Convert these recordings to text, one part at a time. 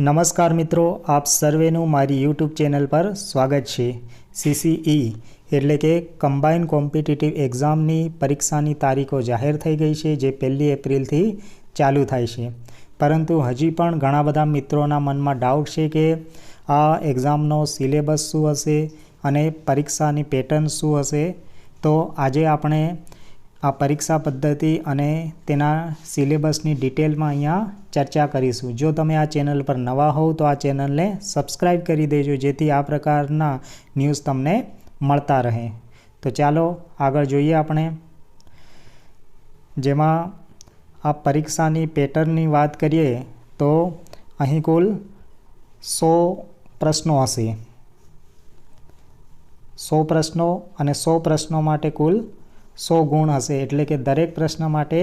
નમસ્કાર મિત્રો, આપ સર્વેનું મારી યુટ્યુબ ચેનલ પર સ્વાગત છે. સીસીઈ એટલે કે કમ્બાઇન કોમ્પિટિટિવ એક્ઝામની પરીક્ષાની તારીખો જાહેર થઈ ગઈ છે, જે પહેલી એપ્રિલથી ચાલુ થાય છે. પરંતુ હજી પણ ઘણા બધા મિત્રોના મનમાં ડાઉટ છે કે આ એક્ઝામનો સિલેબસ શું હશે અને પરીક્ષાની પેટર્ન શું હશે? તો આજે આપણે આ પરીક્ષા પદ્ધતિ અને તેના સિલેબસની ડિટેલમાં અહીંયા ચર્ચા કરીશું. જો તમે આ ચેનલ પર નવા હોવ તો આ ચેનલને સબસ્ક્રાઈબ કરી દેજો, જેથી આ પ્રકારના ન્યૂઝ તમને મળતા રહે. તો ચાલો આગળ જોઈએ આપણે. જેમાં આ પરીક્ષાની પેટર્નની વાત કરીએ તો અહીં કુલ સો પ્રશ્નો હશે. સો પ્રશ્નો અને સો પ્રશ્નો માટે કુલ સો ગુણ હશે. એટલે કે દરેક પ્રશ્ન માટે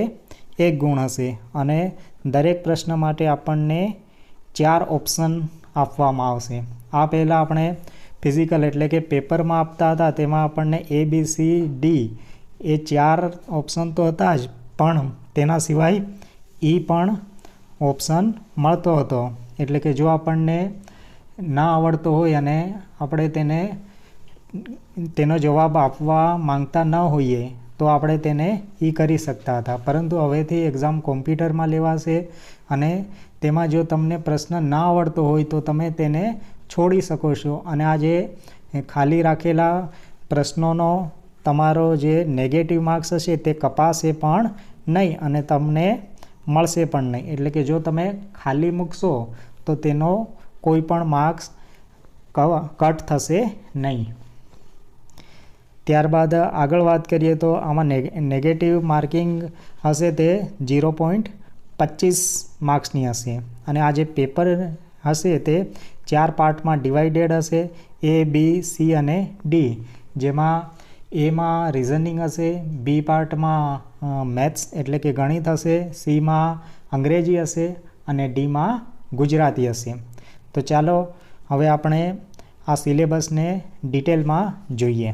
એક ગુણ હશે. અને દરેક પ્રશ્ન માટે આપણને ચાર ઓપ્શન આપવામાં આવશે. આ પહેલાં આપણે ફિઝિકલ એટલે કે પેપરમાં આપતા હતા. તેમાં આપણને એ બી સી ડી એ ચાર ઓપ્શન તો હતા જ. પણ તેના સિવાય ઈ પણ ઓપ્શન મળતો હતો. એટલે કે જો આપણને ના આવડતો હોય અને આપણે તેને, તેનો જવાબ આપવા માંગતા ન હોઈએ તો આપણે તેને એ કરી શકતા હતા. પરંતુ હવેથી એક્ઝામ કોમ્પ્યુટરમાં લેવાશે અને તેમાં જો તમને પ્રશ્ન ના આવડતો હોય તો તમે તેને છોડી શકો છો. અને આ જે ખાલી રાખેલા પ્રશ્નોનો તમારો જે નેગેટિવ માર્ક્સ હશે તે કપાશે પણ નહીં અને તમને મળશે પણ નહીં. એટલે કે જો તમે ખાલી મૂકશો તો તેનો કોઈ પણ માર્ક્સ કટ થશે નહીં. ત્યારબાદ આગળ વાત કરીએ તો આમાં નેગેટિવ માર્કિંગ હશે તે ઝીરો પોઈન્ટ પચીસ માર્ક્સની હશે. અને આ જે પેપર હશે તે ચાર પાર્ટમાં ડિવાઇડેડ હશે એ બી સી અને ડી જેમાં એમાં રિઝનિંગ હશે બી પાર્ટમાં મેથ્સ એટલે કે ગણિત હશે સીમાં અંગ્રેજી હશે અને ડીમાં ગુજરાતી હશે. તો ચાલો હવે આપણે આ સિલેબસને ડિટેલમાં જોઈએ.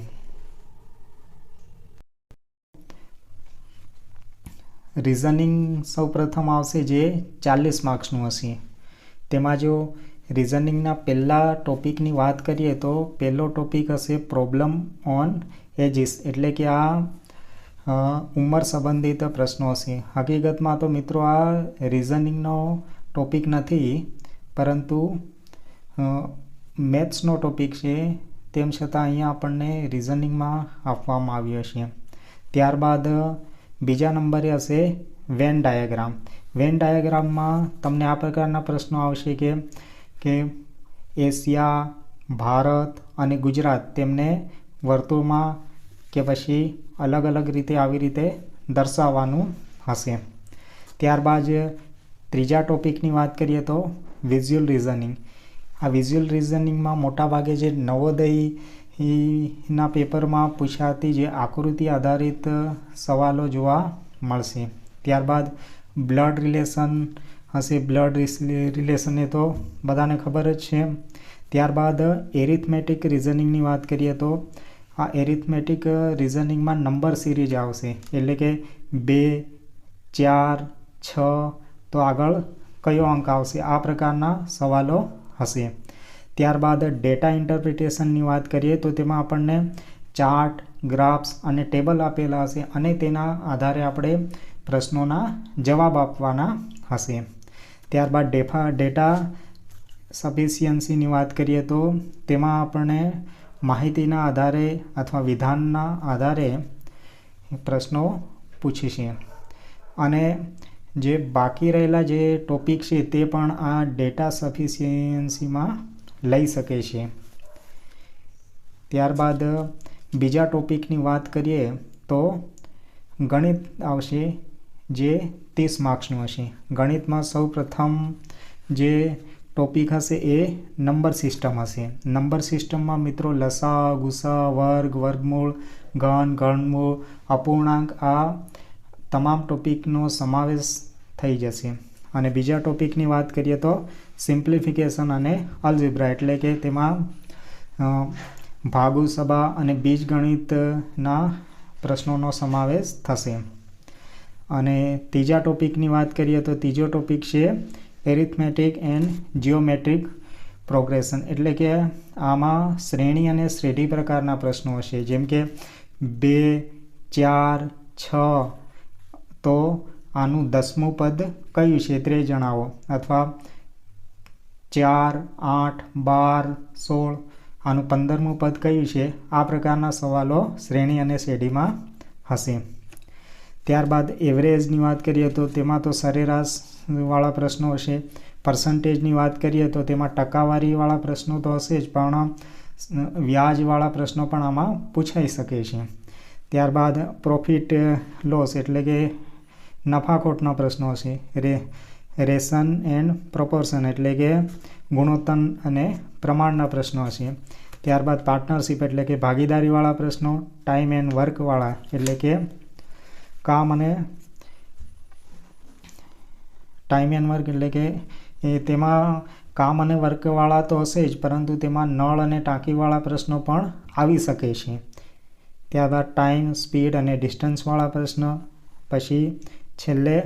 રિઝનિંગ સૌપ્રથમ આવશે જે ચાલીસ માર્ક્સનું હશે. તેમાં જો રિઝનિંગના પહેલા ટોપિકની વાત કરીએ તો પહેલો ટોપિક હશે પ્રોબ્લેમ ઓન એજીસ એટલે કે આ ઉંમર સંબંધિત પ્રશ્નો હશે. હકીકતમાં તો મિત્રો આ રિઝનિંગનો ટોપિક નથી, પરંતુ મેથ્સનો ટોપિક છે. તેમ છતાં અહીંયા આપણને રિઝનિંગમાં આપવામાં આવ્યો છે ત્યારબાદ બીજા નંબરે હશે વેન ડાયાગ્રામ વેન ડાયાગ્રામમાં તમને આ પ્રકારના પ્રશ્નો આવશે કે કે એશિયા, ભારત અને ગુજરાત તેમને વર્તુળમાં કે પછી અલગ અલગ રીતે આવી રીતે દર્શાવવાનું હશે. ત્યારબાદ ત્રીજા ટોપિકની વાત કરીએ તો વિઝ્યુઅલ રિઝનિંગ આ વિઝ્યુઅલ રિઝનિંગમાં મોટાભાગે જે નવોદય ના પેપરમાં પૂછાતી જે આકૃતિ આધારિત સવાલો જોવા મળશે. ત્યારબાદ બ્લડ રિલેશન હશે. બ્લડ રિલેશન એ તો બધાને ખબર જ છે. ત્યારબાદ એરિથમેટિક રિઝનિંગની વાત કરીએ તો આ એરિથમેટિક રિઝનિંગમાં નંબર સિરીઝ આવશે. એટલે કે બે, ચાર, છ, તો આગળ કયો અંક આવશે? આ પ્રકારના સવાલો હશે. ત્યારબાદ ડેટા ઇન્ટરપ્રિટેશનની વાત કરીએ તો તેમાં આપણને ચાર્ટ, ગ્રાફ્સ અને ટેબલ આપેલા હશે અને તેના આધારે આપણે પ્રશ્નોના જવાબ આપવાના હશે. ત્યારબાદ ડેફા, ડેટા સફિશિયન્સીની વાત કરીએ તો તેમાં આપણને માહિતીના આધારે અથવા વિધાનના આધારે પ્રશ્નો પૂછીશે. અને જે બાકી રહેલા જે ટોપિક છે તે પણ આ ડેટા સફિશિયન્સીમાં લઈ શકે છે. ત્યારબાદ બીજા ટોપિકની વાત કરીએ તો ગણિત આવશે જે ત્રીસ માર્ક્સનું હશે. ગણિતમાં સૌ પ્રથમ જે ટોપિક હશે એ નંબર સિસ્ટમ હશે. નંબર સિસ્ટમમાં મિત્રો લસા, ગુસા, વર્ગ, વર્ગમૂળ, ઘન, ઘનમૂળ, અપૂર્ણાંક આ તમામ ટોપિકનો સમાવેશ થઈ જશે. અને બીજા ટોપિકની વાત કરીએ તો સિમ્પ્લિફિકેશન અને અલ્જિબ્રા એટલે કે તેમાં ભાગુ સભા અને બીજગણિતના પ્રશ્નોનો સમાવેશ થશે. અને ત્રીજા ટોપિકની વાત કરીએ તો ત્રીજો ટોપિક છે એરિથમેટિક એન્ડ જીઓમેટ્રિક પ્રોગ્રેશન. એટલે કે આમાં શ્રેણી અને શ્રેઢી પ્રકારના પ્રશ્નો હશે. જેમ કે બે, ચાર, છ, તો આનું દસમું પદ કયું છે? તે જણાવો અથવા ચાર, આઠ, બાર, સોળ આનું પંદરમું પદ કયું છે? આ પ્રકારના સવાલો શ્રેણી અને શેઢીમાં હશે. ત્યારબાદ એવરેજની વાત કરીએ તો તેમાં તો સરેરાશવાળા પ્રશ્નો હશે. પર્સન્ટેજની વાત કરીએ તો તેમાં ટકાવારીવાળા પ્રશ્નો તો હશે જ, પણ વ્યાજવાળા પ્રશ્નો પણ આમાં પૂછાઈ શકે છે. ત્યારબાદ પ્રોફિટ લોસ એટલે કે નફાખોટના પ્રશ્નો હશે. રે રેશન એન્ડ પ્રોપોર્શન એટલે કે ગુણોત્તર અને પ્રમાણના પ્રશ્નો હશે. ત્યારબાદ પાર્ટનરશિપ એટલે કે ભાગીદારીવાળા પ્રશ્નો, ટાઈમ એન્ડ વર્કવાળા એટલે કે કામ અને ટાઈમ એન્ડ વર્ક એટલે કે એ તેમાં કામ અને વર્કવાળા તો હશે જ, પરંતુ તેમાં નળ અને ટાંકીવાળા પ્રશ્નો પણ આવી શકે છે. ત્યારબાદ ટાઈમ, સ્પીડ અને ડિસ્ટન્સવાળા પ્રશ્ન. પછી છેલ્લે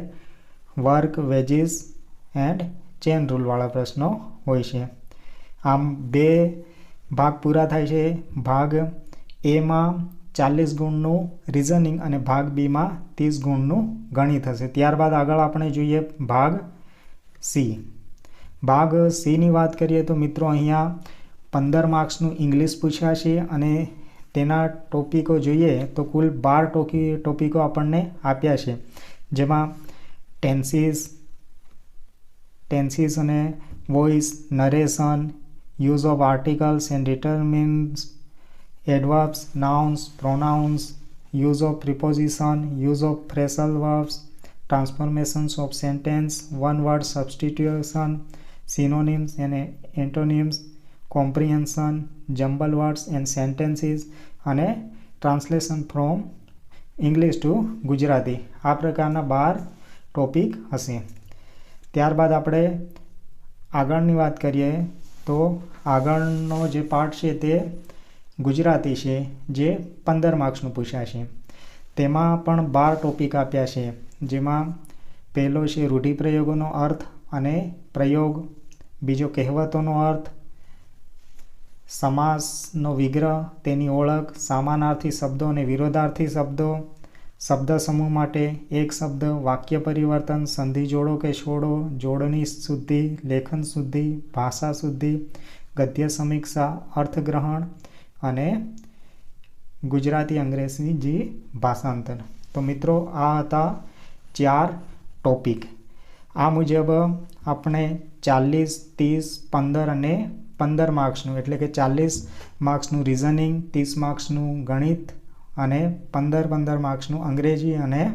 વર્ક, વેજીસ એન્ડ ચેન રૂલવાળા પ્રશ્નો હોય છે. આમ બે ભાગ પૂરા થાય છે. ભાગ એમાં ચાલીસ ગુણનું રિઝનિંગ અને ભાગ બીમાં ત્રીસ ગુણનું ગણિત હશે ત્યારબાદ આગળ આપણે જોઈએ ભાગ સી. ભાગ સીની વાત કરીએ તો મિત્રો અહીંયા પંદર માર્ક્સનું ઇંગ્લિશ પૂછ્યા છે અને તેના ટોપિકો જોઈએ તો કુલ બાર ટોકી ટોપિકો આપણને આપ્યા છે. જેમાં ટેન્સીસ ટેન્સીસ અને voice narration use of articles and determiners adverbs nouns pronouns use of preposition use of phrasal verbs transformations of sentence one word substitution synonyms and antonyms comprehension jumble words and sentences અને translation from English to Gujarati આ પ્રકારના બાર topic હશે. ત્યારબાદ આપણે આગળની વાત કરીએ તો આગળનો જે પાર્ટ છે તે ગુજરાતી છે, જે પંદર માર્ક્સનું પૂછ્યા છે. તેમાં પણ બાર ટોપિક આપ્યા છે, જેમાં પહેલો છે રૂઢિપ્રયોગોનો અર્થ અને પ્રયોગ, બીજો કહેવતોનો અર્થ, સમાસનો વિગ્રહ, તેની ઓળખ, સામાનાર્થી શબ્દો અને વિરોધાર્થી શબ્દો શબ્દ સમૂહ માટે એક શબ્દ, વાક્ય પરિવર્તન, સંધિ જોડો કે છોડો, જોડણી શુદ્ધિ, લેખન શુદ્ધિ, ભાષા શુદ્ધિ, ગદ્ય સમીક્ષા, અર્થગ્રહણ અને ગુજરાતી અંગ્રેજી ભાષાંતર. તો મિત્રો, આ હતા ચાર ટોપિક. આ મુજબ આપણે ચાલીસ, ત્રીસ, પંદર અને પંદર માર્ક્સનું એટલે કે ચાલીસ માર્ક્સનું રિઝનિંગ ત્રીસ માર્ક્સનું ગણિત અને પંદર પંદર માર્ક્સનું અંગ્રેજી અને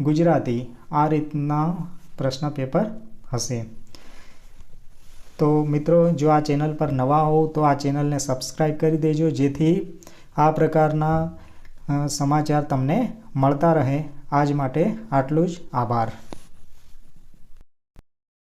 ગુજરાતી આ રીતના પ્રશ્ન પેપર હશે. તો મિત્રો, જો આ ચેનલ પર નવા હોવ તો આ ચેનલને સબસ્ક્રાઈબ કરી દેજો, જેથી આ પ્રકારના સમાચાર તમને મળતા રહે. આજ માટે આટલું જ. આભાર.